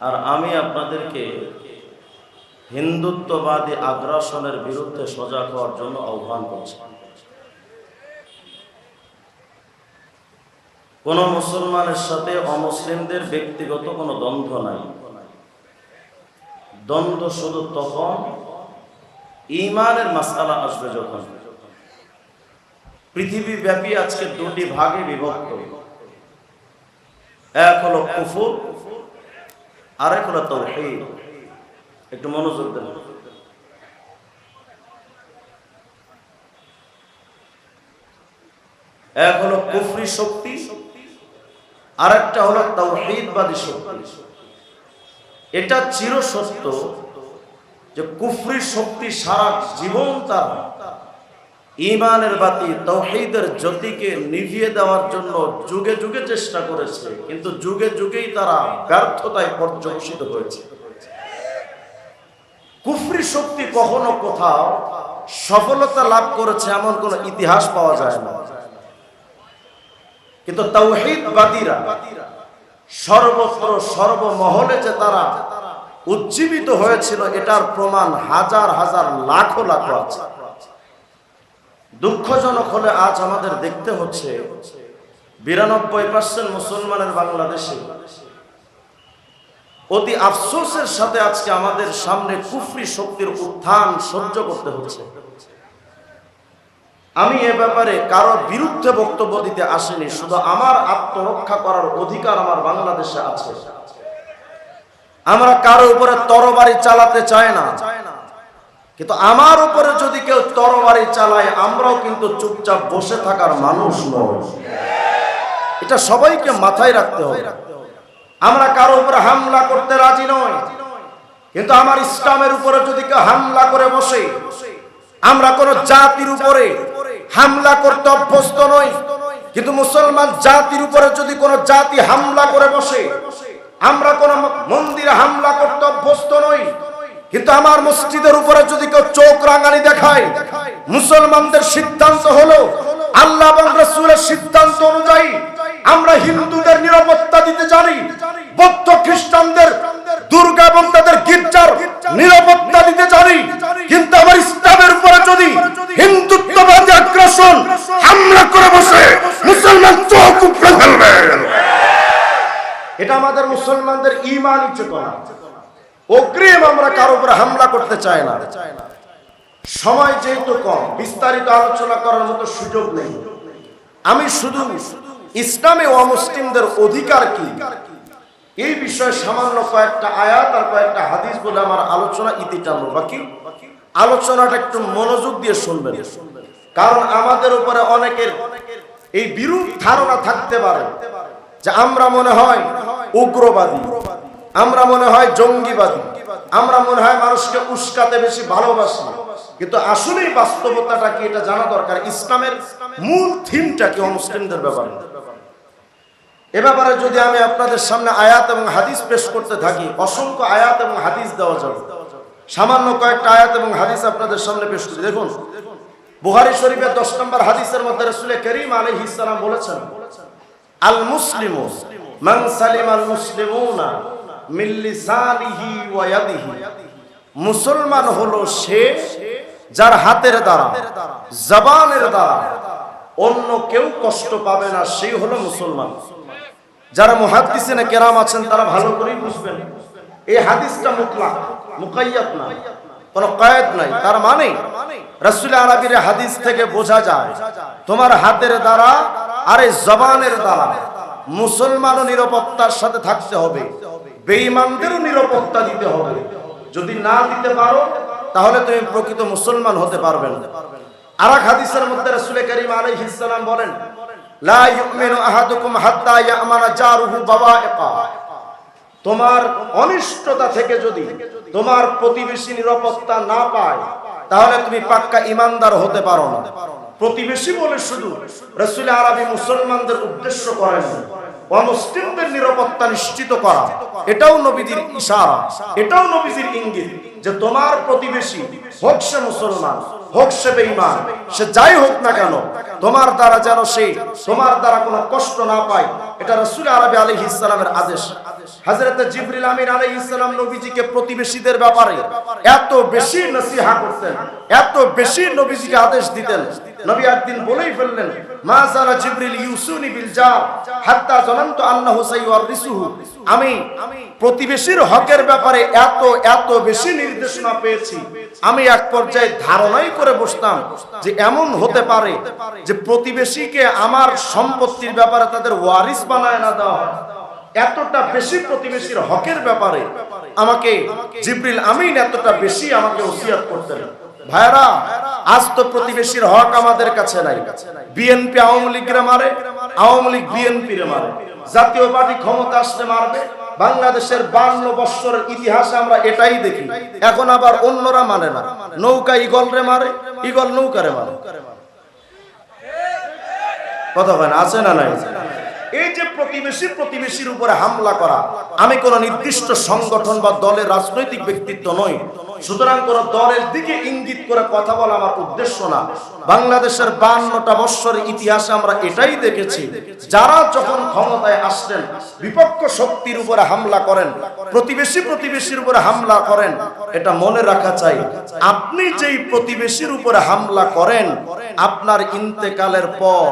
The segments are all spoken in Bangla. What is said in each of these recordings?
আর আমি আপনাদেরকে হিন্দুত্ববাদী আগ্রাসনের বিরুদ্ধে সজাগ হওয়ার জন্য আহ্বান করছি। কোন মুসলমানের সাথে অমুসলিমদের ব্যক্তিগত কোনো দ্বন্দ্ব নাই। দ্বন্দ্ব শুধু তখন ইমানের মাসালা আসবে যখন। পৃথিবী ব্যাপী আজকে দুটি ভাগে বিভক্ত। এক হলো কুফুর আরেক হলো তৌহিদ। একটু মনোযোগ দেন। এক হলো কুফরি শক্তি, আরেকটা হলো তৌহিদবাদী শক্তি। এটা চির সত্য যে কুফরি শক্তি সারা জীবন তার ইমানের বাতি তৌহিদের জ্যোতিকে নিভিয়ে দেওয়ার জন্য যুগে যুগে চেষ্টা করেছে, কিন্তু যুগে যুগেই তারা ব্যর্থতায় পর্যবসিত হয়েছে। কুফরি শক্তি কখনো কোথাও সফলতা লাভ করেছে এমন কোন ইতিহাস পাওয়া যায় না। কিন্তু তৌহিদবাদীরা সর্বত্র সর্বমহলে যে তারা উজ্জীবিত হয়েছিল, এটার প্রমাণ হাজার হাজার লাখো লাখো আছে। দুঃখজনক হলে আজ আমাদের দেখতে হচ্ছে বিরানব্বই পার্সেন্ট মুসলমানের বাংলাদেশে। অতি আফসোসের সাথে আজকে আমাদের সামনে কুফরি শক্তির উত্থান সহ্য করতে হচ্ছে। আমি এ ব্যাপারে কারও বিরুদ্ধে বক্তব্য দিতে আসিনি, শুধু আমার আত্মরক্ষা করার অধিকার আমার বাংলাদেশে আছে। আমরা কারও উপরে তরবারি চালাতে চাই না। কিন্তু আমার উপরে যদি কেউ তরবারি চালায়, আমরাও কিন্তু চুপচাপ বসে থাকার মানুষ নয় এটা সবাইকে মাথায় রাখতে হবে। আমরা কারও উপরে হামলা করতে রাজি নয় কিন্তু আমার ইসলামের উপরে যদি কেউ হামলা করে বসে, আমরা কোন জাতির উপরে হামলা করতে অভ্যস্ত নই। কিন্তু মুসলমান জাতির উপরে যদি কোন জাতি হামলা করে বসে, আমরা কোন মন্দিরে হামলা করতে অভ্যস্ত নই। কিন্তু আমার মসজিদের উপরে যদি কেউ চোখ রাঙানি দেখায়, মুসলমানদের সিদ্ধান্ত হলো, আল্লাহ এবং রসুলের সিদ্ধান্ত অনুযায়ী আমরা হিন্দুদের নিরাপত্তা দিতে জানি, বৌদ্ধ খ্রিস্টানদের দুর্গা এবং তাদের গির্জার নিরাপত্তা দিতে জানি। কিন্তু আমার ইসলামের উপরে যদি হিন্দুত্ববাদী আগ্রাসন হামলা করে বসে, মুসলমান চোখ উপড়ে ফেলবে। এটা আমাদের মুসলমানদের ইমানই চেতনা অগ্রিম আমরা কারও উপরে হামলা করতে চাই না। সময় যেহেতু কম, বিস্তারিত আলোচনা করার মতো সুযোগ নেই। আমি শুধু ইসলামে অমুসলিমদের অধিকার কি? এই বিষয়ে সামান্য কয়েকটা আয়াত আর কয়েকটা হাদিস বলে আমার আলোচনা ইতি টানবো। বাকি আলোচনাটা একটু মনোযোগ দিয়ে শুনবেন। কারণ আমাদের উপরে অনেকের এই বিরূপ ধারণা থাকতে পারে যে আমরা মনে হয় উগ্রবাদী। আমরা মনে হয় জঙ্গিবাদী। আমরা মনে হয় মানুষকে উস্কাতে বেশি ভালোবাসি। কিন্তু আসলেই বাস্তবতাটা কি এটা জানা দরকার? ইসলামের মূল থিমটা কি মুসলিমদের ব্যাপারে? এ ব্যাপারে যদি আমি আপনাদের সামনে আয়াত এবং হাদিস পেশ করতে থাকি, অসংখ্য আয়াত এবং হাদিস দেওয়া যাবে। সামান্য কয়েকটা আয়াত এবং হাদিস আপনাদের সামনে পেশ করি। দেখুন বুহারি শরীফের দশ নম্বর হাদিসের মধ্যে রসুল করিম আলহ ইসলাম বলেছেন আল মুসলিম মান সালিম আল মুসলমান হলো সে যার হাতের দ্বারা, জবানের দ্বারা অন্য কেউ কষ্ট পাবে না, সেই হলো মুসলমান। যারা মুহাদ্দিসিনে কেরাম আছেন, তারা ভালো করেই বুঝবেন। এই হাদিসটা মুতলাক, মুকাইয়াত না, কোন কয়েদ নাই। তার মানে রসুল আরবির হাদিস থেকে বোঝা যায়, তোমার হাতের দ্বারা আরে জবানের দ্বারা মুসলমানও নিরাপত্তার সাথে থাকতে হবে। বেঈমানদেরও নিরাপত্তা দিতে হবে। যদি না দিতে পারো, তাহলে তুমি প্রকৃত মুসলমান হতে পারবে না। আর এক হাদিসের মধ্যে রসুল করিম আলাইহিস সালাম বলেন, লা ইউমিনু আহাদুকুম হাত্তা ইয়ামানা জারুহু বাওয়াইকা তোমার অনিষ্টতা থেকে যদি তোমার প্রতিবেশী নিরাপত্তা না পায়, তাহলে তুমি পাক্কা ইমানদার হতে পারো না। প্রতিবেশী বলে শুধু, রসুল আরবি মুসলমানদের উদ্দেশ্য করেন অমুসলিমদের নিরাপত্তা নিশ্চিত করা। এটাও নবীজির ইশারা। এটাও নবীজির ইঙ্গিত। যে তোমার প্রতিবেশী হোক সে মুসলমান, হোক সে বেঈমান, সে যাই হোক না কেন, তোমার দ্বারা যেন সে তোমার দ্বারা কোনো কষ্ট না পায়, এটা রাসূল আরবি আলাইহিস সালামের আদেশ। হযরত জিবরিল আমিন আলাইহিস সালাম নবীজিকে প্রতিবেশীদের ব্যাপারে এত বেশি নসিহা করতেন, এত বেশি নবীজিকে আদেশ দিতেন। নবী একদিন বলেই ফেললেন, মা জালা জিবরিল ইউসুনি বিল জার, হাত্তা জানান্তু আন্নাহু সাইওয়ারিসুহু আমি প্রতিবেশীর হকের ব্যাপারে এত এত বেশি নির্দেশনা পেয়েছি। আমি এক পর্যায়ে ধারণাই করে বসতাম যে এমন হতে পারে যে প্রতিবেশীকে আমার সম্পত্তির ব্যাপারে তাদের ওয়ারিস বানায় না দেওয়া এতটা বেশি প্রতিবেশীর হকের ব্যাপারে আমাকে জিব্রিল আমিন এতটা বেশি আমাকে ওসিয়াত করতেন। ভাইরা আজ তো প্রতিবেশীর হক আমাদের কাছে নাই। বিএনপি আওয়ামী লীগরা মারে, আওয়ামী লীগ বিএনপি রে মারে। জাতীয় পার্টি ক্ষমতা আসলে মারবে বাংলাদেশের বান্ন বৎসরের ইতিহাসে আমরা এটাই দেখি। এখন আবার অন্যরা মানে না। নৌকা ইগল রে মারে, ইগল নৌকারে মারে। কথা হয় না, আছে না নাই? এই যে প্রতিবেশী প্রতিবেশীর উপরে হামলা করা, আমি কোন নির্দিষ্ট সংগঠন বা দলের রাজনৈতিক ব্যক্তিত্ব নই। সুতরাং কোন দলের দিকে ইঙ্গিত করে কথা বলা আমার উদ্দেশ্য না। বাংলাদেশের বান্নটা বৎসরের ইতিহাসে আমরা এটাই দেখেছি। যারা যখন ক্ষমতায় আসলেন, বিপক্ষ শক্তির উপরে হামলা করেন, প্রতিবেশী প্রতিবেশীর উপরে হামলা করেন, এটা মনে রাখা চাই। আপনি যেই প্রতিবেশীর উপরে হামলা করেন, আপনার ইন্তেকালের পর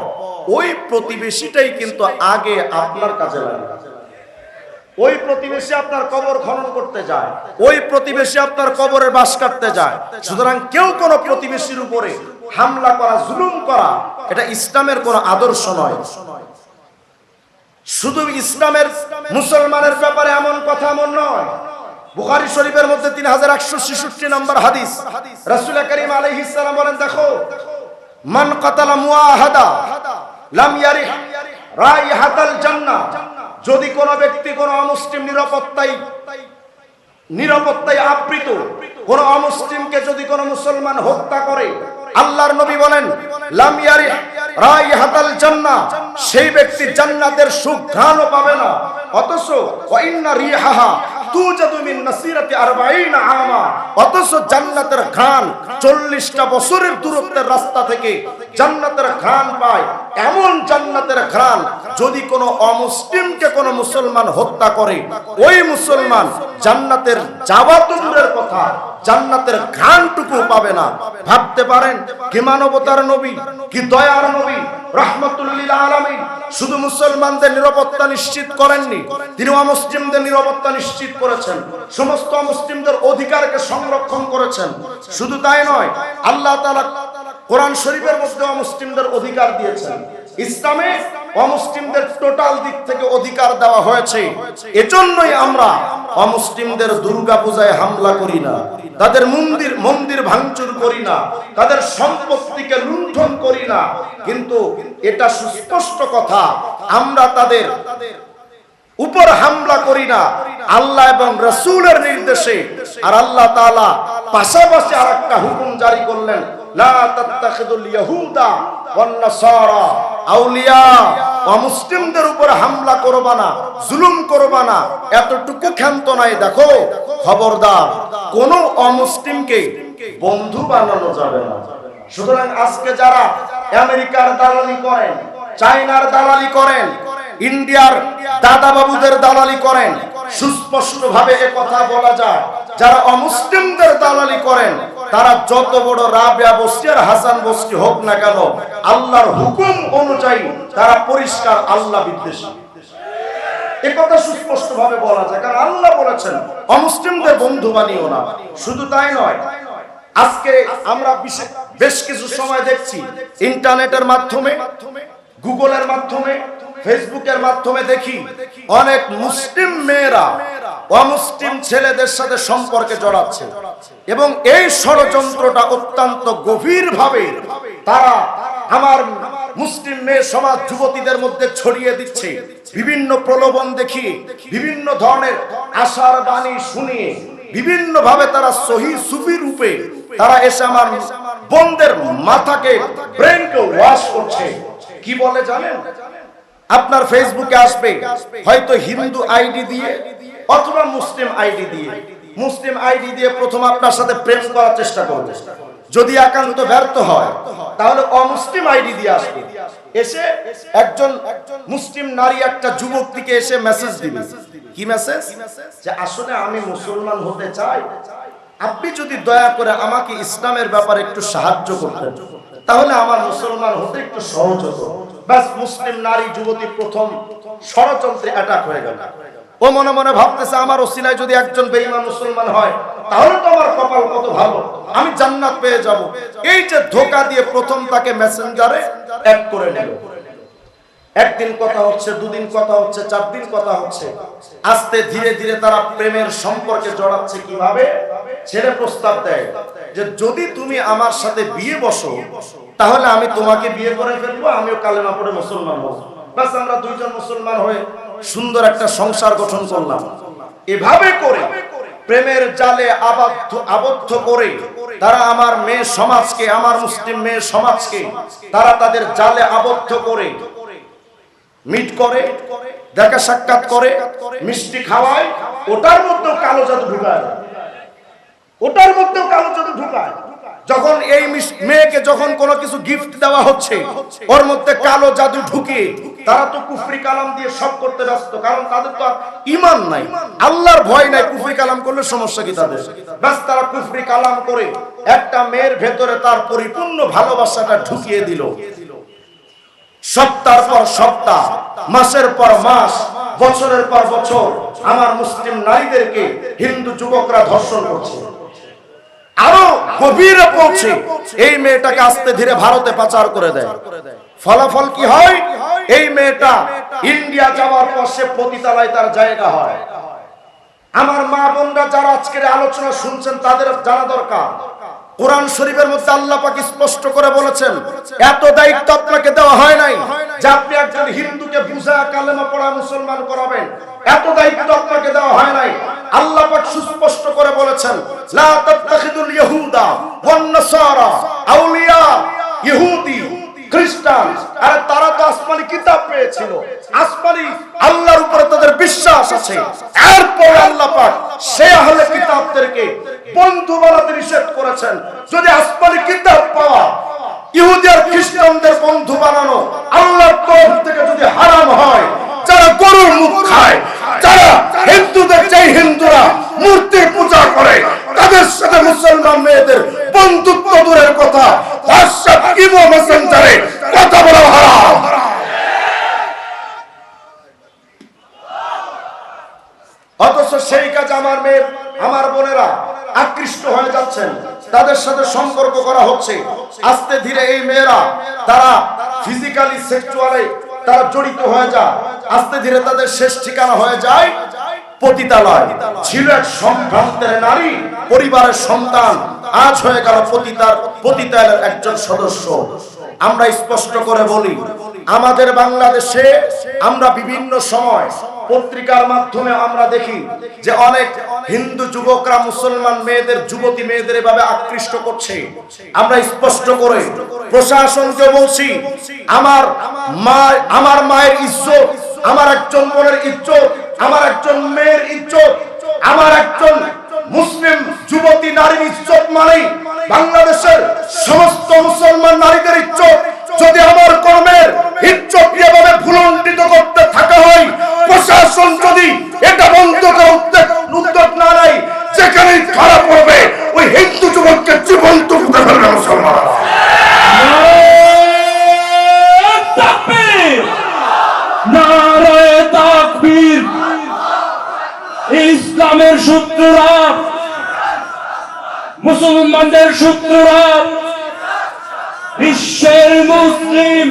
ওই প্রতিবেশীটাই কিন্তু আগে আপনার কাজে লাগে। ওই প্রতিবেশী আপনার কবর খনন করতে যায়, ওই প্রতিবেশী আপনার কবরের বাস কাটতে যায়। সুতরাং কেউ কোনো প্রতিবেশীর উপরে হামলা করা, জুলুম করা, এটা ইসলামের কোন আদর্শ নয়। শুধু ইসলামের মুসলমানের ব্যাপারে এমন কথা এমন নয়। বুখারী শরীফের মধ্যে তিন হাজার একশো ছেষট্টি নম্বর হাদিস। রাসূল করিম আলাইহিস সালাম বলেন, দেখো, মান কাতালা মুআহাদা লাম ইয়ারিহ রাইহাতাল জান্নাহ। যদি কোন ব্যক্তি কোন অমুসলিম নিরাপত্তায় নিরাপত্তায় আবৃত, কোন অমুসলিমকে যদি কোন মুসলমান হত্যা করে আল্লাহর নবী বলেন লামিয়ারি রাই হাতাল জান্না সেই ব্যক্তি জান্নাতের সুখ ঘ্রাণও পাবে না। অথচ ওয়া ইন্না রিহাহা তুজাদু মিন নাসিরাতি 40 আমা অথচ জান্নাতের ঘ্রাণ 40টা বছরের দূরত্বের রাস্তা থেকে জান্নাতের ঘ্রাণ পায়। এমন জান্নাতের ঘ্রাণ যদি কোনো অমুসলিমকে কোনো মুসলমান হত্যা করে, ওই মুসলমান জান্নাতের কথা, জান্নাতের ঘ্রাণটুকু পাবে না। ভাবতে পারেন, কি মানবতার নবী, কি দয়ার নবী, রহমতুল্লিল আলামিন। শুধু মুসলমানদের নিরাপত্তা নিশ্চিত করেননি তিনি অমুসলিমদের নিরাপত্তা নিশ্চিত করেছেন। সমস্ত মুসলিমদের অধিকারকে সংরক্ষণ করেছেন। শুধু তাই নয়, আল্লাহ তাআলা কোরআন শরীফের মধ্যে অমুসলিমদের অধিকার দিয়েছেন। ইসলামে অমুসলিমদের টোটাল দিক থেকে অধিকার দেওয়া হয়েছে। এজন্যই আমরা অমুসলিমদের দুর্গা পূজায় হামলা করি না, তাদের মন্দির মন্দির ভাঙচুর করি না, তাদের সম্পত্তিকে লুণ্ঠন করি না। কিন্তু এটা সুস্পষ্ট কথা, আমরা তাদের উপর হামলা করি না। আল্লাহ এবং রসুলের নির্দেশে। আর আল্লাহ তালা পাশাপাশি আর একটা হুকুম জারি করলেন উপর হামলা এতটুকু ক্ষান্ত নাই। দেখো কোন অমুসলিমকে বন্ধু বানানো যাবে না। সুতরাং আজকে যারা আমেরিকার দালালি করেন, চায়নার দালালি করেন ইন্ডিয়ার দাদা বাবুদের দালালি করেন। সুস্পষ্ট ভাবে কথা বলা যায়। যারা অমুসলিমদের দালালি করেন, তারা যত বড় রাবিয়া বস্তি আর হাসান বস্তি হোক না কেন, আল্লাহর হুকুম অনুযায়ী তারা পরিষ্কার আল্লাহ বিদ্বেষী। এ সুস্পষ্ট ভাবে বলা যায়, কারণ আল্লাহ বলেছেন বন্ধু না। শুধু তাই নয়, আজকে আমরা বেশ কিছু সময় দেখছি, ইন্টারনেটের মাধ্যমে, গুগলের মাধ্যমে ফেসবুকের মাধ্যমে দেখি অনেক মুসলিম মেয়েরা অমুসলিম ছেলেদের সাথে সম্পর্কে জড়াচ্ছে। এবং এই ষড়যন্ত্রটা অত্যন্ত গভীর ভাবে তারা আমার মুসলিম মেয়ে সমাজ যুবতীদের মধ্যে ছড়িয়ে দিচ্ছে। বিভিন্ন প্রলোভন দেখিয়ে, বিভিন্ন ধরনের আশার বাণী শুনিয়ে বিভিন্ন ভাবে তারা সহি সুফি রূপে তারা এসে আমার বন্ধের মাথাকে ব্রেনকে ওয়াশ করছে। কি বলে জানেন? আপনার ফেসবুকে আসবে, হয়তো হিন্দু আইডি দিয়ে অথবা মুসলিম আইডি দিয়ে। মুসলিম আইডি দিয়ে প্রথম আপনার সাথে প্রেম করার চেষ্টা করবে। যদি একান্ত ব্যর্থ হয়, তাহলে অমুসলিম আইডি দিয়ে আসবে। এসে একজন মুসলিম নারী একটা যুবক থেকে এসে মেসেজ দিবে। কি মেসেজ যে আসলে আমি মুসলমান হতে চাই। আপনি যদি দয়া করে আমাকে ইসলামের ব্যাপারে একটু সাহায্য করতেন, তাহলে আমার মুসলমান হতে একটু সহজ হতো। ব্যাস, মুসলিম নারী, যুবতী প্রথম ষড়যন্ত্রে অ্যাটাক হয়ে গেল। ও মনে মনে ভাবতেছে, আমার ওসিলায় যদি একজন বেঈমান মুসলমান হয়, তাহলে তো আমার কপাল কত ভালো। আমি জান্নাত পেয়ে যাব। এই যে ধোকা দিয়ে প্রথম তাকে মেসেঞ্জারে অ্যাড করে নিল। একদিন কথা হচ্ছে, দুদিন কথা হচ্ছে চার দিন কথা হচ্ছে। আস্তে ধীরে ধীরে তারা প্রেমের সম্পর্কে জড়াচ্ছে কীভাবে? ছেলে প্রস্তাব দেয় যে, যদি তুমি আমার সাথে বিয়ে বসো তাহলে আমি তোমাকে বিয়ে করে ফেলব, আমিও কালেমা পড়ে মুসলমান হব। বাস আমরা দুইজন মুসলমান হয়ে সুন্দর একটা সংসার গঠন করলাম। এভাবে করে প্রেমের জালে আবদ্ধ আবদ্ধ করে তারা আমার মেয়ে সমাজকে, আমার মুসলিম মেয়ে সমাজকে, তারা তাদের জালে আবদ্ধ করে মিট করে, দেখা সাক্ষাৎ করে, মিষ্টি খাওয়ায়, ওটার মধ্যেও কালো জাদু ঢুকায়। ওটার মধ্যেও কালো জাদু ঢুকায়। যখন এই মেয়েকে যখন কোনো কিছু গিফট দেওয়া হচ্ছে, ওর মধ্যে কালো জাদু ঢুকে তারা তো কুফরি কালাম দিয়ে সব করতে ব্যস্ত, কারণ তাদের তো আর ইমান নাই। আল্লাহর ভয় নাই কুফরি কালাম করলে সমস্যা কি তাদের? ব্যাস তারা কুফরি কালাম করে একটা মেয়ের ভেতরে তার পরিপূর্ণ ভালোবাসাটা ঢুকিয়ে দিল। সপ্তাহ পর সপ্তাহ, মাসের পর মাস, বছরের পর বছর, আমার মুসলিম নারীদেরকে হিন্দু যুবকরা ধর্ষণ করছে। আরও গভীরে পৌঁছে এই মেয়েটাকে আস্তে ধীরে ভারতে পাচার করে দেয়। ফলাফল কি হয়? এই মেয়েটা ইন্ডিয়া যাওয়ার পর সে পতিতালয় তার জায়গা হয়। আমার মা বোনরা যারা আজকের আলোচনা শুনছেন তাদের জানা দরকার। কোরআন শরীফের মধ্যে আল্লাহ পাক স্পষ্ট করে বলেছেন, এত দায়িত্ব আপনাকে দেওয়া হয় নাই যে আপনি একজন হিন্দুকে বুঝা কালেমা পড়া মুসলমান করাবেন। এত দায়িত্ব আপনাকে দেওয়া হয় নাই। আল্লাহ পাক সুস্পষ্ট করে বলেছেন, লা তাত্তাখিদুল ইয়াহুদা ওয়ান নাসারা আউলিয়া ইহুদি, খ্রিস্টান। আরে তারা তো আসমানি কিতাব পেয়েছিল। আসমানি আল্লাহর উপরে তাদের বিশ্বাস আছে। এরপর আল্লাহ পাক সে আহলে কিতাবদেরকে বন্ধু নিষেধ করেছেন। যদি আসমানি কিতাব পাওয়া, ইহুদি খ্রিস্টানদের বন্ধু বানানো আল্লাহর তরফ থেকে যদি হারাম হয়, যারা গরুর মুখ খায়, যারা হিন্দুদের যেই হিন্দুরা মূর্তির পূজা করে, তাদের সাথে মুসলমান মেয়েদের বন্ধুত্ব দূরের কথা হোয়াটসঅ্যাপ ইমো মেসেঞ্জারে কথা বলা হারাম। অথচ সেই কাজ আমার মেয়ে আমার বোনেরা আকৃষ্ট হয়ে যাচ্ছেন। তাদের সাথে সম্পর্ক করা হচ্ছে। আস্তে ধীরে এই মেয়েরা, তারা ফিজিক্যালি সেক্সুয়ালে তারা জড়িত হয়ে যায়। আস্তে ধীরে তাদের শেষ ঠিকানা হয়ে যায় পতিতালয়। ছিল এক সম্ভ্রান্তের নারী, পরিবারের সন্তান। আজ হয়ে গেল পতিতার, পতিতালয়ের একজন সদস্য। আমরা স্পষ্ট করে বলি, আমাদের বাংলাদেশে আমরা বিভিন্ন সময় পত্রিকার মাধ্যমে আমরা দেখি যে অনেক হিন্দু যুবকরা, মুসলমান মেয়েদের, যুবতী মেয়েদের এভাবে আকৃষ্ট করছে। আমরা স্পষ্ট করে প্রশাসনকে বলছি, আমার আমার মায়ের ইজ্জত, আমার একজন বোনের ইজ্জত, আমার একজন মেয়ের ইজ্জত, আমার একজন মুসলিম যুবতী নারীর ইজ্জত মানেই বাংলাদেশের সমস্ত মুসলমান নারীদের ইজ্জত। যদি আমার কর্মের ইজ্জত এভাবে ভুলণ্ডিত করতে ইসলামের শত্রুরা মুসলমানদের শত্রুরা বিশ্বের মুসলিম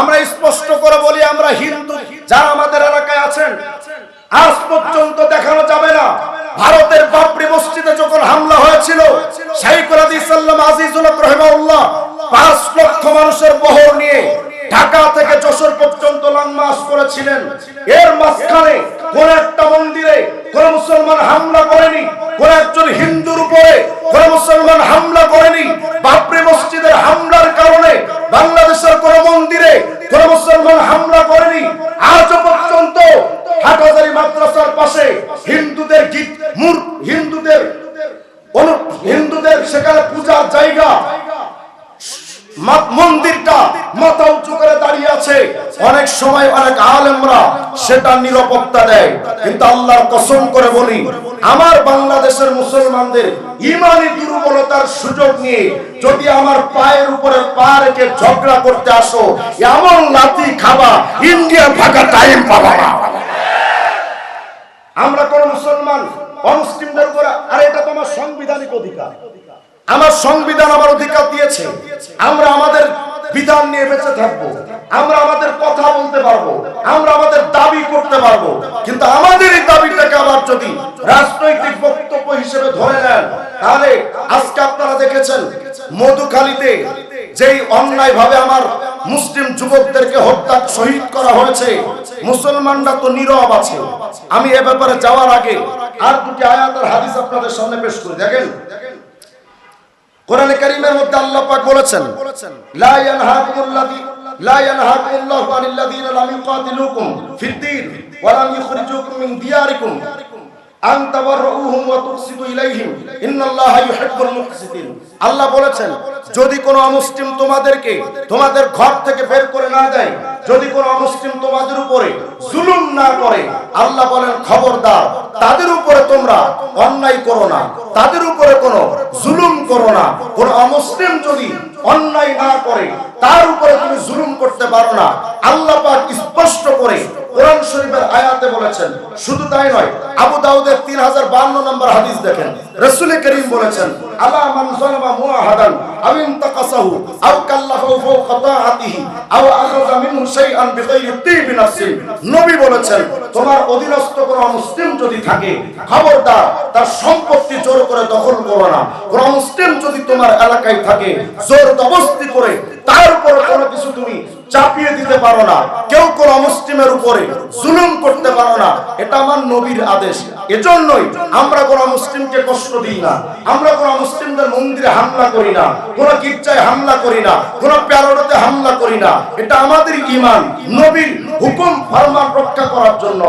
আমরা স্পষ্ট করে বলি, আমরা হিন্দু, যারা আমাদের এলাকায় আছেন, আজ পর্যন্ত দেখানো হয়েছিল শাইকুল আদিস সাল্লাম আজিজুল রহমাউল্লাহ পাঁচ লক্ষ মানুষের বহর নিয়ে ঢাকা থেকে যশোর পর্যন্ত লং মার্চ করেছিলেন। এর মাঝখানে কোন একটা মন্দিরে কোন মুসলমান হামলা করেনি, কোন একজন হিন্দুর উপরে কোন মুসলমান হামলা করেনি। বাবরি মসজিদের হামলার কারণে বাংলাদেশের কোন মন্দিরে কোন মুসলমান হামলা করেনি। আজ পর্যন্ত হাটহাজারি মাদ্রাসার পাশে হিন্দুদের গীত হিন্দুদের হিন্দুদের সেখানে পূজার জায়গা। মন্দিরটা মাথা উঁচু করে দাঁড়িয়ে আছে। অনেক সময় অনেক আলেমরা সেটা নিরাপত্তা দেয়। কিন্তু আল্লাহর কসম করে বলি, আমার বাংলাদেশের মুসলমানদের ইমানি দুর্বলতার সুযোগ নিয়ে যদি আমার পায়ের উপরে পা রেখে ঝগড়া করতে আসো, এমন লাথি খাবা ইন্ডিয়া ফাঁকা টাইম পাবা আমরা কোন মুসলমান অমুসলিমদের উপরে আরে এটা তো আমার সাংবিধানিক অধিকার। আমার সংবিধান আমার অধিকার দিয়েছে। আমরা আমাদের বিধান নিয়ে বেঁচে থাকব। আমরা আমাদের কথা বলতে পারব। আমরা আমাদের দাবি করতে পারব। কিন্তু আমাদের এই দাবিটাকে আবার যদি রাজনৈতিক বক্তব্য হিসেবে ধরে নেন, তাহলে আজকে আপনারা দেখেছেন, মধুখালীতে যেই অন্যায় ভাবে আমার মুসলিম যুবকদেরকে হত্যা শহীদ করা হয়েছে। মুসলমানরা তো নীরব আছে। আমি এ ব্যাপারে যাওয়ার আগে আর দুটি আয়াত আর হাদিস আপনাদের সামনে পেশ করি। দেখেন? কোরআনে কারীমের মধ্যে আল্লাহ পাক বলেছেন, লা ইয়ানহাকুমুল্লাযী লা ইয়ানহাকুমুল্লাহু আনিল্লাযীনা লাম ইউকাতিলুকুম ফিদ-দীন ওয়া লাম ইখরিজুকুম মিন দিয়ারিকুম। আল্লাহ বলেছেন, যদি কোনো অমুসলিম তোমাদেরকে তোমাদের ঘর থেকে বের করে না দেয়, যদি কোনো অমুসলিম তোমাদের উপরে জুলুম না করে, আল্লাহ বলেন, খবরদার, তাদের উপরে তোমরা অন্যায় করো না, তাদের উপরে কোনো জুলুম করো না। কোন অমুসলিম যদি অন্যায় না করে, তার উপরে তুমি জুলুম করতে পারো না। আল্লাহ পাক স্পষ্ট করে কোরআন শরীফের আয়াতে বলেছেন শুধু তাই নয় আবু দাউদের 3052 নম্বর হাদিস দেখেন। রাসূল করিম বলেছেন মুআহাদান, আও ইনতাকাসাহু, আও কাল্লাফাহু আও আখাযা মিনহু শাইআন বিগাইরি তিবি নবী বলেছেন, তোমার অধীনস্থ মুসলিম যদি থাকে, খবরদার, তার সম্পত্তি জোর করে দখল করো না। মুসলিম যদি তোমার এলাকায় থাকে, জোর দবস্তি করে, তার উপরে কিছু তুমি চাপিয়ে দিতে পারো না। কেউ কোন মুসলিমের উপরে জুলুম করতে পারো না। এটা আমার নবীর আদেশ। এজন্যই আমরা কোন মুসলিমকে কষ্ট দিই না। আমরা কোন মুসলিমদের মন্দিরে হামলা করি না, কোন গির্জায় হামলা করি না, কোন প্যারোডতে হামলা করি না। এটা আমাদের ঈমান, নবীর হুকুম ফরমান রক্ষা করার জন্য,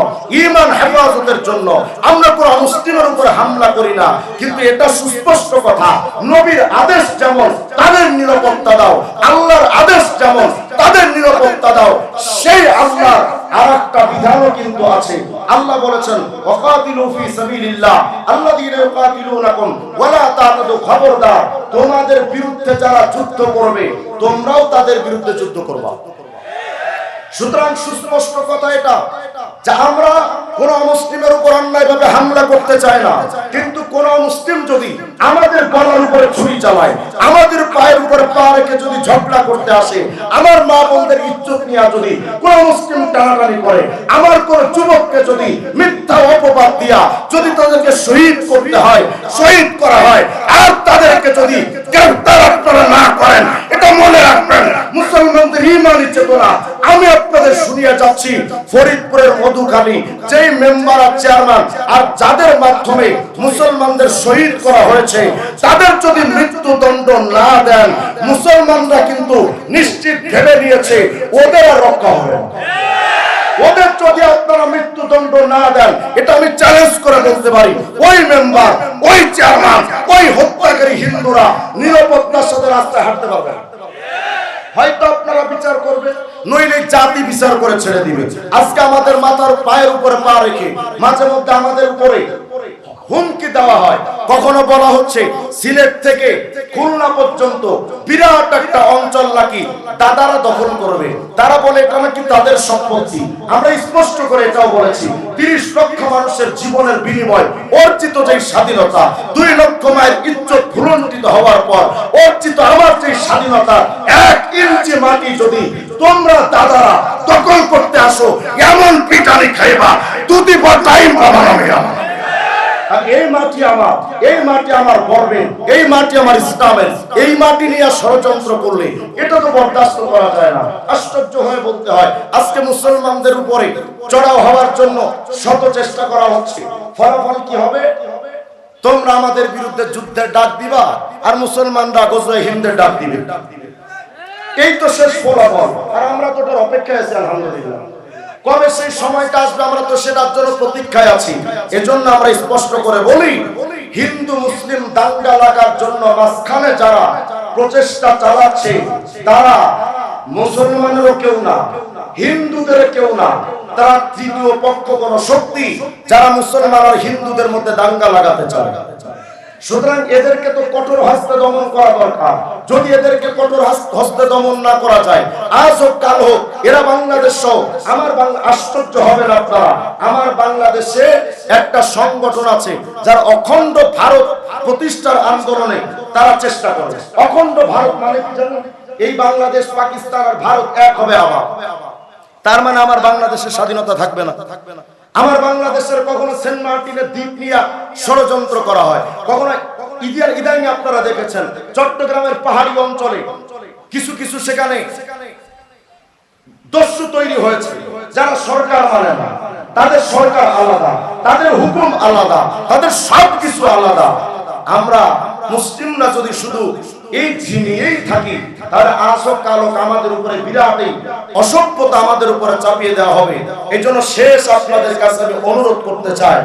ঈমান হেফাজতের জন্য। আমরা কোন মুসলিমের উপরে হামলা করি না, কিন্তু এটা সুস্পষ্ট কথা। নবীর আদেশ যেমন, তাদের নিরাপত্তা দাও। আল্লাহর আদেশ যেমন তাদের নিরাপত্তা দাও। সেই আল্লাহর আর একটা বিধানও কিন্তু আছে। আল্লাহ বলেছেন ওয়াকাতিলু ফি সাবিলিল্লাহ। আল্লাযীনা ইউকাতিলুনাকুম ওয়ালা তাতাদু খবরদার। তোমাদের বিরুদ্ধে যারা যুদ্ধ করবে তোমরাও তাদের বিরুদ্ধে যুদ্ধ করবা। সুতরাং সুস্পষ্ট কথা এটা যে আমরা কোন মুসলিমের উপর অন্যায় ভাবে হামলা করতে চাই না। কিন্তু কোন মুসলিম যদি আমাদের গলার উপরে ছুরি চালায়, আমাদের পায়ের উপরে পা রেখে যদি ঝগড়া করতে আসে, আমার মা বোনদের ইজ্জত নিয়ে যদি কোন মুসলিম টানাটানি করে, আমার কোন যুবককে যদি মিথ্যা অপবাদ দিয়া যদি তাদেরকে শহীদ করতে হয়, শহীদ করা হয়, আর তাদেরকে যদি গ্রেফতার আপনারা না করেন, এটা মনে রাখবেন। মুসলমানদের ইমানি চেতনা, আমি আপনাদের শুনিয়ে যাচ্ছি, ফরিদপুরের মধুখালী যেই মেম্বার আর চেয়ারম্যান আর যাদের মাধ্যমে মুসলমানদের শহীদ করা হয়েছে, তাদের যদি মৃত্যুদণ্ড না দেন, মুসলমানরা কিন্তু নিশ্চিত ভেবে নিয়েছে, ওদের রক্ষা হবে ওদের যদি আপনারা মৃত্যুদণ্ড না দেন, এটা আমি চ্যালেঞ্জ করে বলতে পারি, ওই মেম্বার ওই চেয়ারম্যান ওই হত্যাকারী হিন্দুরা নিরাপত্তার সাথে রাস্তায় হাঁটতে পারবে হয়তো আপনারা বিচার করবে, নইলে জাতি বিচার করে ছেড়ে দিবে। আজকে আমাদের মাথার পায়ের উপরে পা রেখে, মাঝে মধ্যে আমাদের উপরে হুমকি দেওয়া হয়। কখনো বলা হচ্ছে সিলেট থেকে খুলনা পর্যন্ত বিরাট একটা অঞ্চল নাকি দাদারা দখল করবে। তারা বলে এটা নাকি তাদের সম্পত্তি? আমরা স্পষ্ট করে এটাও বলেছি, তিরিশ লক্ষ মানুষের জীবনের বিনিময় অর্জিত যে স্বাধীনতা, দুই লক্ষ মায়ের ইজ্জত ভুলন্টিত হওয়ার পর অর্জিত আমার যে স্বাধীনতা, এক ইঞ্চি মাটি যদি তোমরা দাদারা দখল করতে আসো, এমন পিটানি খাইবা পর টাইম পাবা আমার এই মাটি আমার, এই মাটি আমার গর্বের এই মাটি আমার এই মাটি নিয়ে ষড়যন্ত্র করলে এটা তো বরদাস্ত করা যায় না। আশ্চর্য হয়ে বলতে হয়, আজকে মুসলমানদের উপরে চড়াও হওয়ার জন্য শত চেষ্টা করা হচ্ছে। ফলাফল কি হবে? তোমরা আমাদের বিরুদ্ধে যুদ্ধের ডাক দিবা আর মুসলমানরা গজরে হিন্দের ডাক দিবে। এই তো শেষ ফলাফল। আর আমরা তো অপেক্ষায় আছি, আলহামদুলিল্লাহ। কবে সেই সময়টা আসবে আমরা তো সেটার জন্য প্রতীক্ষায় আছি। এজন্য আমরা স্পষ্ট করে বলি, হিন্দু, মুসলিম দাঙ্গা লাগার জন্য মাঝখানে যারা প্রচেষ্টা চালাচ্ছে, তারা মুসলমানেরও কেউ না, হিন্দুদের কেউ না। তারা তৃতীয় পক্ষ কোন শক্তি যারা মুসলমান আর হিন্দুদের মধ্যে দাঙ্গা লাগাতে চায়। সুতরাং এদেরকে তো কঠোর হস্তে দমন করা দরকার। যদি এদেরকে কঠোর হস্তে দমন না করা যায়, আজ হোক, কাল হোক, এরা বাংলাদেশ আমার আপনারা। আমার বাংলাদেশে একটা সংগঠন আছে, যার অখণ্ড ভারত প্রতিষ্ঠার আন্দোলনে তারা চেষ্টা করে। অখণ্ড ভারত মানে কি জানেন? এই বাংলাদেশ, পাকিস্তান আর ভারত এক হবে আবার। তার মানে আমার বাংলাদেশের স্বাধীনতা থাকবে না থাকবে না। আমার বাংলাদেশের কখনো সেন্ট মার্টিনের দ্বীপ নিয়ে ষড়যন্ত্র করা হয়। কখনো ইদিয়ার ইদানি আপনারা দেখেছেন, চট্টগ্রামের পাহাড়ি অঞ্চলে কিছু কিছু সেখানে দস্যু তৈরি হয়েছে, যারা সরকার মানে না তাদের সরকার আলাদা, তাদের হুকুম আলাদা, তাদের সব কিছু আলাদা। আমরা মুসলিমরা যদি শুধু এই ঝিমিয়েই থাকি, তাহলে আসক কালক আমাদের উপরে বিরাট এই অসভ্যতা আমাদের উপরে চাপিয়ে দেওয়া হবে। এই জন্য শেষ আপনাদের কাছে আমি অনুরোধ করতে চাই,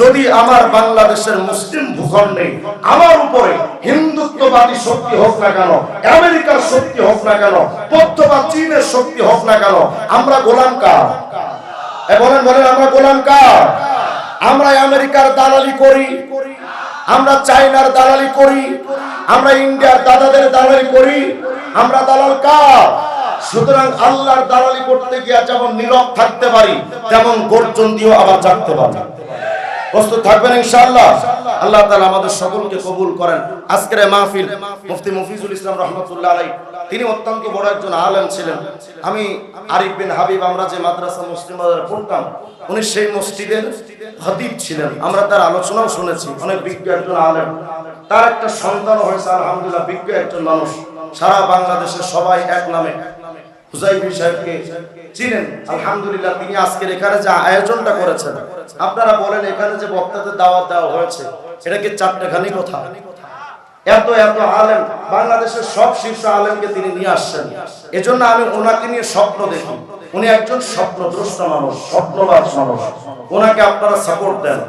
যদি আমার বাংলাদেশের মুসলিম ভূখণ্ডে আমার উপরে হিন্দুত্ববাদী শক্তি হোক না কেন, আমেরিকার শক্তি হোক না কেন পদ্ম বা চীনের শক্তি হোক না কেন, আমরা গোলাম কার? বলেন বলেন, আমরা গোলাম কার? আমরা আমেরিকার দালালি করি, আমরা চাইনার দালালি করি আমরা ইন্ডিয়ার দাদাদের দালালি করি, আমরা দালাল কার? সুতরাং আল্লাহর দালালি করতে গিয়ে যেমন নীরব থাকতে পারি, তেমন গর্জন দিয়েও আবার জাগতে পারি। প্রস্তুত থাকবেন ইনশাআল্লাহ? আল্লাহ তাআলা আমাদের সকলকে কবুল করেন। আজকের মাহফিল, মুফতি মফিজুল ইসলাম রহমতুল্লাহ আলাই তিনি অত্যন্ত বড় একজন আলেম ছিলেন। আমি আরিফ বিন হাবিব, আমরা যে মাদ্রাসা মুসলিম বাজারে পড়তাম, উনি সেই মসজিদের খতিব ছিলেন। আমরা তার আলোচনাও শুনেছি, অনেক বিজ্ঞ একজন আলেম। তার একটা সন্তান হয়েছে, আলহামদুলিল্লাহ, বিজ্ঞ একজন মানুষ। সারা বাংলাদেশের সবাই এক নামে। হুজাইবি সাহেবকে চিনেন, আলহামদুলিল্লাহ, তিনি আজকের এখানে যে আয়োজনটা করেছেন, আপনারা বলেন এখানে যে বক্তাদের দাওয়াত দেওয়া হয়েছে, এটা কি চারটেখানি কথা? এত এত আলেম, বাংলাদেশের সব শীর্ষ আলেমকে তিনি নিয়ে আসছেন। এজন্য আমি ওনাকে নিয়ে স্বপ্ন দেখি। উনি একজন স্বপ্নদ্রষ্ট মানুষ, স্বপ্নবাজ মানুষ। ওনাকে আপনারা সাপোর্ট দেন।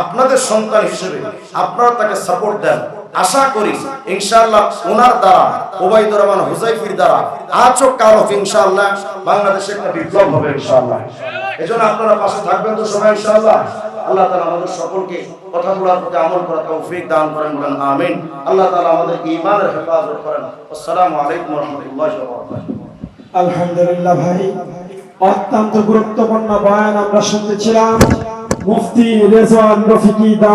আপনাদের সন্তান হিসেবে আপনারা তাকে সাপোর্ট দেন। আশা করি ইনশাআল্লাহ ওনার দ্বারা ওবাইদুর রহমান হুজাইফির দ্বারা আজও কাল হোক ইনশাআল্লাহ বাংলাদেশে একটা বিপ্লব হবে ইনশাআল্লাহ। এজন্য আপনারা পাশে থাকবেন তো সবাই ইনশাআল্লাহ। আল্লাহ তাআলা আমাদের সকলকে কথাগুলোর প্রতি আমল করার তৌফিক দান করেন বলেন, আমিন। আল্লাহ তাআলা আমাদের ঈমানের হেফাজত করেন। আসসালামু আলাইকুম ওয়া রাহমাতুল্লাহি ওয়া বারাকাতুহু। আলহামদুলিল্লাহ ভাই, অত্যন্ত গুরুত্বপূর্ণ বয়ান আমরা শুনতেছিলাম মুফতি রেজওয়ান রফিকি দাম